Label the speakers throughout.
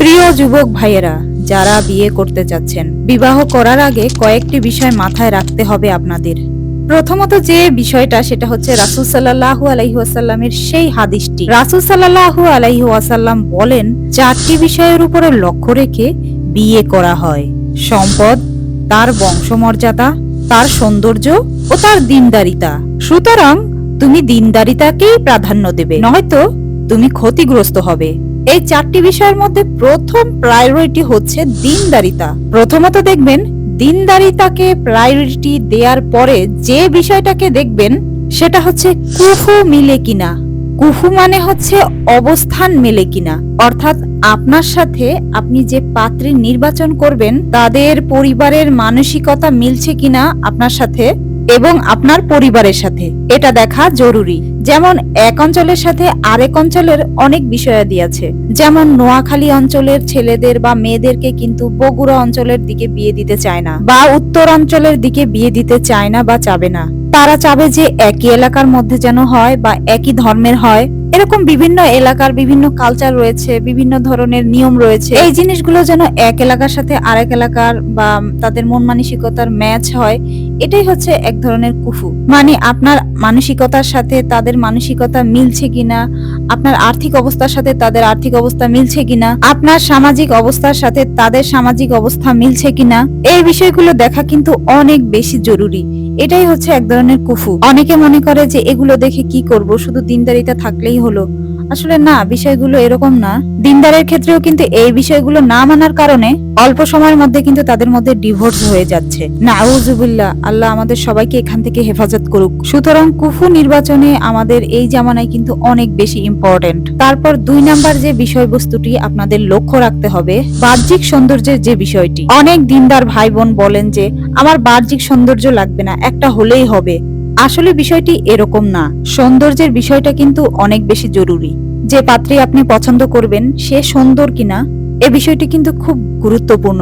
Speaker 1: প্রিয় যুবক ভাইয়েরা, যারা বিয়ে করতে চাচ্ছেন, বিবাহ করার আগে কয়েকটি বিষয় মাথায় রাখতে হবে আপনাদের। প্রথমত যে বিষয়টা, সেটা হচ্ছে রাসুল সাল্লাহু আলাইহি ওয়াসাল্লামের সেই হাদিসটি। রাসুল সাল্লাহু আলাইহি ওয়াসাল্লাম বলেন, চারটি বিষয়ের উপরে লক্ষ্য রেখে বিয়ে করা হয়। সম্পদ, তার বংশমর্যাদা, তার সৌন্দর্য ও তার দিনদারিতা। সুতরাং, তুমি দিনদারিতাকেই প্রাধান্য দেবে, নয়তো তুমি ক্ষতিগ্রস্ত হবে। এই চারটি বিষয়ের মধ্যে প্রথম প্রায়োরিটি হচ্ছে দিনদারিতা। প্রথমত দেখবেন, দিনদারিতাকে প্রায়োরিটি দেওয়ার পরে যে বিষয়টাকে দেখবেন, সেটা হচ্ছে কুফু মিলে কিনা। কুফু মানে হচ্ছে অবস্থান মেলে কিনা। অর্থাৎ আপনার সাথে আপনি যে পাত্রী নির্বাচন করবেন, তাদের পরিবারের মানসিকতা মিলছে কিনা আপনার সাথে এবং আপনার পরিবারের সাথে। এটা দেখা জরুরি। যেমন এক অঞ্চলের সাথে আরেক অঞ্চলের অনেক বিষয়াদি আছে। যেমন নোয়াখালী অঞ্চলের ছেলেদের বা মেয়েদেরকে কিন্তু বগুড়া অঞ্চলের দিকে বিয়ে দিতে চায় না বা উত্তর অঞ্চলের দিকে বিয়ে দিতে চায় না বা চাবে না। তারা চাবে যে একই এলাকার মধ্যে যেন হয় বা একই ধর্মের হয়। এরকম বিভিন্ন এলাকার বিভিন্ন কালচার রয়েছে, বিভিন্ন ধরনের নিয়ম রয়েছে। এই জিনিসগুলো যেন এক এলাকার সাথে আরেক এলাকার বা তাদের মন মানসিকতার ম্যাচ হয় এটাই হচ্ছে এক ধরনের কুফু। মানে আপনার মানসিকতার সাথে তাদের মানসিকতা মিলছে কিনা, আপনার আর্থিক অবস্থার সাথে তাদের আর্থিক অবস্থা মিলছে কিনা, আপনার সামাজিক অবস্থার সাথে তাদের সামাজিক অবস্থা মিলছে কিনা, এই বিষয়গুলো দেখা কিন্তু অনেক বেশি জরুরি। এটাই হচ্ছে এক ধরনের কুফু। অনেকে মনে করে যে এগুলো দেখে কি করব, শুধু দিনদারিতা থাকলেই হলো। আসলে না, বিষয়গুলো এরকম না। দিনদারের ক্ষেত্রেও কিন্তু এই বিষয়গুলো না মানার কারণে অল্প সময়ের মধ্যে কিন্তু তাদের মধ্যে ডিভোর্স হয়ে যাচ্ছে। নাউজুবিল্লাহ, আল্লাহ আমাদের সবাইকে এখান থেকে হেফাজত করুক। সুতরাং কুফু নির্বাচনে আমাদের এই জামানায় কিন্তু অনেক বেশি ইম্পর্টেন্ট তারপর দুই নাম্বার যে বিষয়বস্তুটি আপনাদের লক্ষ্য রাখতে হবে, বাহ্যিক সৌন্দর্যের যে বিষয়টি। অনেক দিনদার ভাই বোন বলেন যে, আমার বাহ্যিক সৌন্দর্য লাগবে না, একটা হলেই হবে। আসলে বিষয়টি এরকম না। সৌন্দর্যের বিষয়টা কিন্তু অনেক বেশি জরুরি। যে পাত্রী আপনি পছন্দ করবেন, সে সুন্দর কিনা, এ বিষয়টি কিন্তু খুব গুরুত্বপূর্ণ।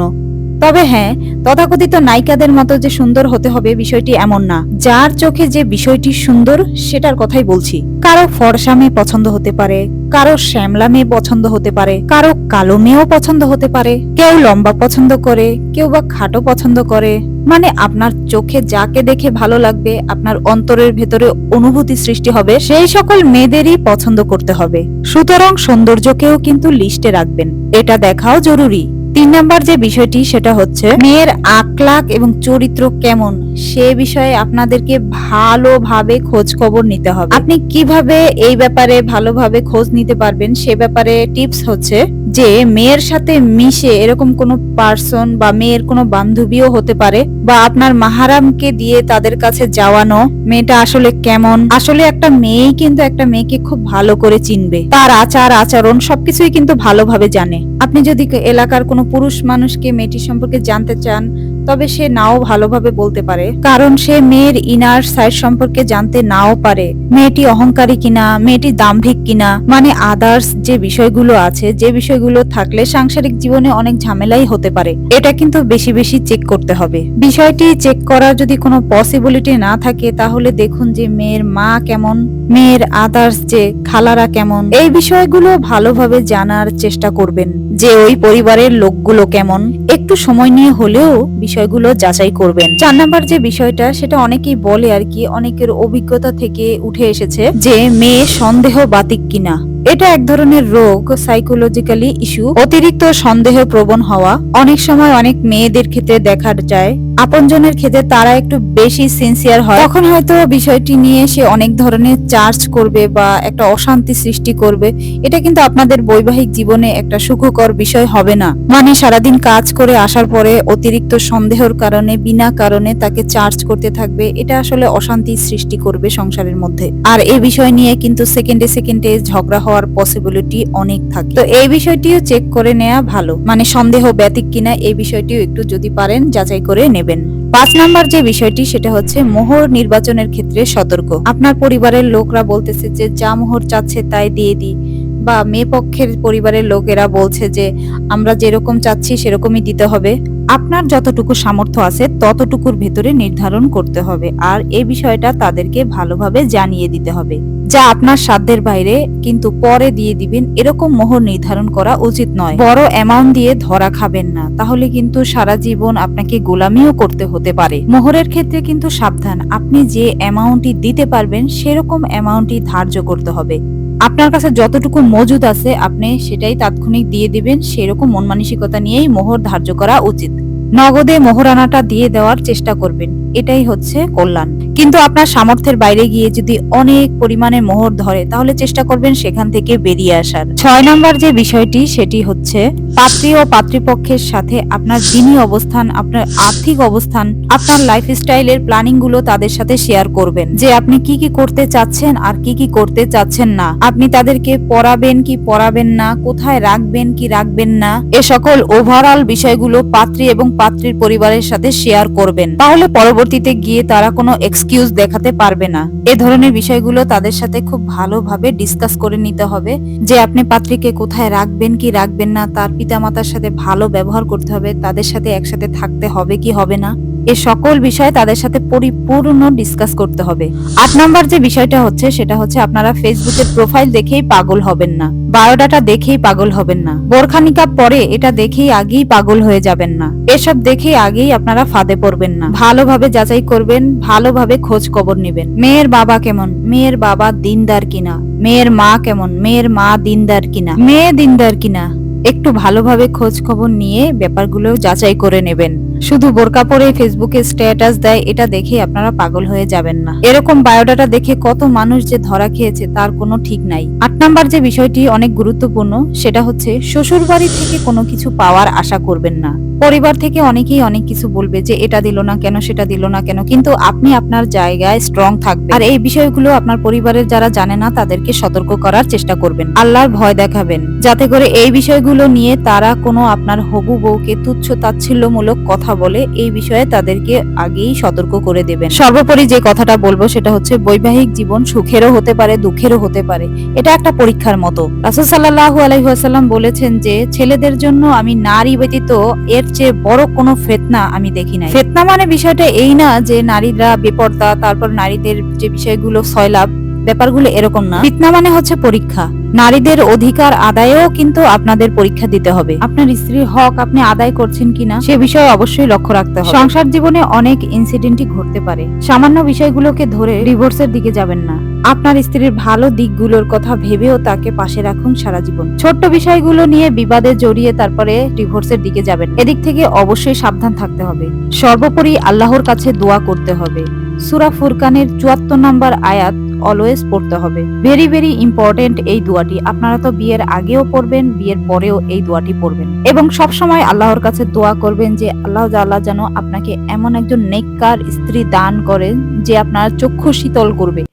Speaker 1: তবে হ্যাঁ তথাকথিত নায়িকাদের মতো যে সুন্দর হতে হবে বিষয়টি এমন না। যার চোখে যে বিষয়টি সুন্দর, সেটার কথাই বলছি। কারও ফর্সা মেয়ে পছন্দ হতে পারে, কারও শ্যামলা মেয়ে পছন্দ হতে পারে, কারও কালো মেয়েও পছন্দ হতে পারে। কেউ লম্বা পছন্দ করে, কেউ বা খাটো পছন্দ করে। মানে আপনার চোখে যাকে দেখে ভালো লাগবে, আপনার অন্তরের ভেতরে অনুভূতি সৃষ্টি হবে, সেই সকল মেয়েদেরই পছন্দ করতে হবে। সুতরাং সৌন্দর্যকেও কিন্তু লিস্টে রাখবেন। এটা দেখাও জরুরি। তিন নাম্বার যে বিষয়টি সেটা হচ্ছে মেয়ের আকলাক এবং চরিত্র কেমন? সে বিষয়ে আপনাদেরকে ভালোভাবে খোঁজ খবর নিতে হবে। আপনি কীভাবে এই ব্যাপারে ভালোভাবে খোঁজ নিতে পারবেন সে ব্যাপারে টিপস হচ্ছে যে, মেয়ের সাথে মিশে এরকম কোনো পার্সন বা মেয়ের কোনো বান্ধবীও হতে পারে বা আপনার মাহারামকে দিয়ে তাদের কাছে যাওয়ানো মেয়েটা আসলে কেমন? আসলে একটা মেয়েই কিন্তু একটা মেয়েকে খুব ভালো করে চিনবে। তার আচার, আচরণ সবকিছুই কিন্তু ভালোভাবে জানে। আপনি যদি এলাকার কোনো পুরুষ মানুষকে মেয়েটি সম্পর্কে জানতে চান তবে সে নাও ভালোভাবে বলতে পারে, কারণ সে মেয়ের ইনার সাইড সম্পর্কে জানতে নাও পারে, মেয়েটি অহংকারী কিনা, মেয়েটি দাম্ভিক কিনা মানে আদার্স যে বিষয়গুলো আছে, যে বিষয়গুলো থাকলে সাংসারিক জীবনে অনেক ঝামেলাই হতে পারে। এটা কিন্তু বেশি বেশি চেক করতে হবে। বিষয়টি চেক করার যদি কোনো পসিবিলিটি না থাকে, তাহলে দেখুন যে মেয়ের মা কেমন, মেয়ের আদার্স যে খালারা কেমন। এই বিষয়গুলো ভালোভাবে জানার চেষ্টা করবেন যে ওই পরিবারের লোকগুলো কেমন। একটু সময় নিয়ে হলেও বিষয়গুলো যাচাই করবেন। চার নাম্বার যে বিষয়টা, সেটা অনেকেই বলে আর কি, অনেকের অভিজ্ঞতা থেকে উঠে এসেছে যে মেয়ে সন্দেহ বাতিক কিনা। এটা এক ধরনের রোগ সাইকোলজিক্যালি ইস্যু অতিরিক্ত সন্দেহ প্রবণ হওয়া। অনেক সময় অনেক মেয়েদের ক্ষেত্রে দেখা যায় আপনজনের ক্ষেত্রে তারা একটু বেশি সিনসিয়ার হয়। তখন হয়তো বিষয়টি নিয়ে সে অনেক ধরনের চার্জ করবে বা একটা অশান্তি সৃষ্টি করবে। এটা কিন্তু আপনাদের বৈবাহিক জীবনে একটা সুখকর বিষয় হবে না। মানে সারাদিন কাজ করে আসার পরে অতিরিক্ত সন্দেহের কারণে, বিনা কারণে তাকে চার্জ করতে থাকবে। এটা আসলে অশান্তি সৃষ্টি করবে সংসারের মধ্যে। আর এই বিষয় নিয়ে কিন্তু সেকেন্ডে সেকেন্ডে ঝগড়া হওয়ার পসিবিলিটি অনেক থাকে। তো এই বিষয়টিও চেক করে নেওয়া ভালো। মানে সন্দেহ ব্যতিক কিনা, এই বিষয়টিও একটু যদি পারেন, যাচাই করে নেবেন। পাঁচ নাম্বার যে বিষয়টি, সেটা হচ্ছে মোহর নির্বাচনের ক্ষেত্রে সতর্ক। আপনার পরিবারের লোকরা বলতেছে যে, যা মোহর চাচ্ছে তাই দিয়ে দিই। বা মেয়ে পক্ষের পরিবারের লোকেরা বলছে যে, আমরা যেরকম চাচ্ছি সেরকমই দিতে হবে। আপনার যতটুকু সামর্থ্য আছে ততটুকুর ভেতরে নির্ধারণ করতে হবে আর এই বিষয়টা তাদেরকে ভালোভাবে জানিয়ে দিতে হবে। যা আপনার সাধ্যের বাইরে, কিন্তু পরে দিয়ে দিবেন এরকম মোহর নির্ধারণ করা উচিত নয়। বড় অ্যামাউন্ট দিয়ে ধরা খাবেন না, তাহলে কিন্তু সারা জীবন আপনাকে গোলামিও করতে হতে পারে। মোহরের ক্ষেত্রে কিন্তু সাবধান, আপনি যে অ্যামাউন্টটি দিতে পারবেন সেরকম অ্যামাউন্টই ধার্য করতে হবে। আপনার কাছে যতটুকু মজুদ আছে, আপনি সেটাই তাৎক্ষণিক দিয়ে দিবেন। সেরকম মন মানসিকতা নিয়েই মোহর ধার্য করা উচিত। নগদে মোহর আনাটা দিয়ে দেওয়ার চেষ্টা করবেন। এটাই হচ্ছে কল্যাণ। কিন্তু আপনার সামর্থ্যের বাইরে গিয়ে যদি অনেক পরিমাণে মোহর ধরে, তাহলে চেষ্টা করবেন সেখান থেকে বেরিয়ে আসার। ছয় নম্বর যে বিষয়টি, সেটি হচ্ছে পাত্রী ও পাত্রীপক্ষের সাথে আপনার দিনী অবস্থান, আপনার আর্থিক অবস্থান, আপনার লাইফ স্টাইলের প্ল্যানিংগুলো তাদের সাথে শেয়ার করবেন। যে আপনি কি কি করতে চাচ্ছেন আর কি কি করতে চাচ্ছেন না। আপনি তাদেরকে পড়াবেন কি পড়াবেন না, কোথায় রাখবেন কি রাখবেন না, এ সকল ওভারঅল বিষয়গুলো পাত্রী এবং পাত্রীর পরিবারের সাথে শেয়ার করবেন। তাহলে পরবর্তীতে গিয়ে তারা কোনো এক্সকিউজ দেখাতে পারবে না। এ ধরনের বিষয়গুলো তাদের সাথে খুব ভালোভাবে ডিসকাস করে নিতে হবে যে আপনি পাত্রীকে কোথায় রাখবেন, কি রাখবেন না, তার পিতামাতার সাথে ভালো ব্যবহার করতে হবে, তাদের সাথে একসাথে থাকতে হবে কি হবে না। এ সকল বিষয়ে তাদের সাথে পরিপূর্ণ ডিসকাস করতে হবে। আট নাম্বার যে বিষয়টা হচ্ছে, সেটা হচ্ছে আপনারা ফেসবুকের প্রোফাইল দেখেই পাগল হবেন না। বায়োডাটা দেখেই পাগল হবেন না। বোরখা নিকাব পরে এটা দেখেই আগেই পাগল হয়ে যাবেন না। এসব দেখেই আগেই আপনারা ফাঁদে পড়বেন না। ভালোভাবে যাচাই করবেন, ভালোভাবে খোঁজ খবর নেবেন। মেয়ের বাবা কেমন? মেয়ের বাবা দিনদার কিনা? মেয়ের মা কেমন? মেয়ের মা দিনদার কিনা? মেয়ে দিনদার কিনা? একটু ভালোভাবে খোঁজ খবর নিয়ে ব্যাপারগুলো যাচাই করে নেবেন। শুধু বোরকা পরে ফেসবুকে স্ট্যাটাস দেয়, এটা দেখে আপনারা পাগল হয়ে যাবেন না। এরকম বায়োডাটা দেখে কত মানুষ যে ধরা খেয়েছে, তার কোনো ঠিক নাই। আট নাম্বার যে বিষয়টি অনেক গুরুত্বপূর্ণ, সেটা হচ্ছে শ্বশুর বাড়ি থেকে কোনো কিছু পাওয়ার আশা করবেন না। পরিবার থেকে অনেকেই অনেক কিছু বলবে যে, এটা দিল না কেন, সেটা দিল না কেন? কিন্তু আপনি আপনার জায়গায় স্ট্রং থাকবেন। আর এই বিষয়গুলো আপনার পরিবারের যারা জানে না, তাদেরকে সতর্ক করার চেষ্টা করবেন। আল্লাহর ভয় দেখাবেন। যাতে করে এই বিষয়গুলো নিয়ে তারা কোনো আপনার হবু বউকে তুচ্ছ তাচ্ছিল্যমূলক কথা বলে এই বিষয়ে তাদেরকে আগেই সতর্ক করে দেবেন। সর্বোপরি যে কথাটা বলব সেটা হচ্ছে বৈবাহিক জীবন সুখেরও হতে পারে, দুঃখেরও হতে পারে। এটা একটা পরীক্ষার মতো। রাসুল সাল্লাহু আলাইসাল্লাম বলেছেন যে, ছেলেদের জন্য আমি নারী ব্যতীত এর চেয়ে বড় কোনো ফেতনা আমি দেখি নাই। ফেতনা মানে বিষয়টা এই না যে, নারীরা বেপর্দা, তারপর নারীদের যে বিষয়গুলো সয়লাভ ব্যাপারগুলো এরকম না। ফিতনা মানে হচ্ছে পরীক্ষা। নারীদের অধিকার আদায়েও কিন্তু আপনাদের পরীক্ষা দিতে হবে। আপনার স্ত্রীর হক আপনি আদায় করছেন কিনা, সে বিষয়ে অবশ্যই লক্ষ্য রাখতে হবে। সংসার জীবনে অনেক ইনসিডেন্টই ঘটতে পারে। সামান্য বিষয়গুলোকে ধরে ডিভোর্সের দিকে যাবেন না। আপনার স্ত্রীর ভালো দিকগুলোর কথা ভেবেও তাকে পাশে রাখুন সারা জীবন। ছোট্ট বিষয়গুলো নিয়ে বিবাদে জড়িয়ে তারপরে ডিভোর্সের দিকে যাবেন। এদিক থেকে অবশ্যই সাবধান থাকতে হবে। সর্বোপরি আল্লাহর কাছে দোয়া করতে হবে। সুরা ফুরকানের চুয়াত্তর নম্বর আয়াত অলওয়েজ পড়তে হবে। ভেরি ভেরি ইম্পর্টেন্ট এই দোয়াটি। আপনারা তো বিয়ের আগেও পড়বেন, বিয়ের পরেও এই দোয়াটি পড়বেন। এবং সবসময় আল্লাহর কাছে দোয়া করবেন যে, আল্লাহ আল্লাহ যেন আপনাকে এমন একজন নেককার স্ত্রী দান করেন যে আপনার চক্ষু শীতল করবে।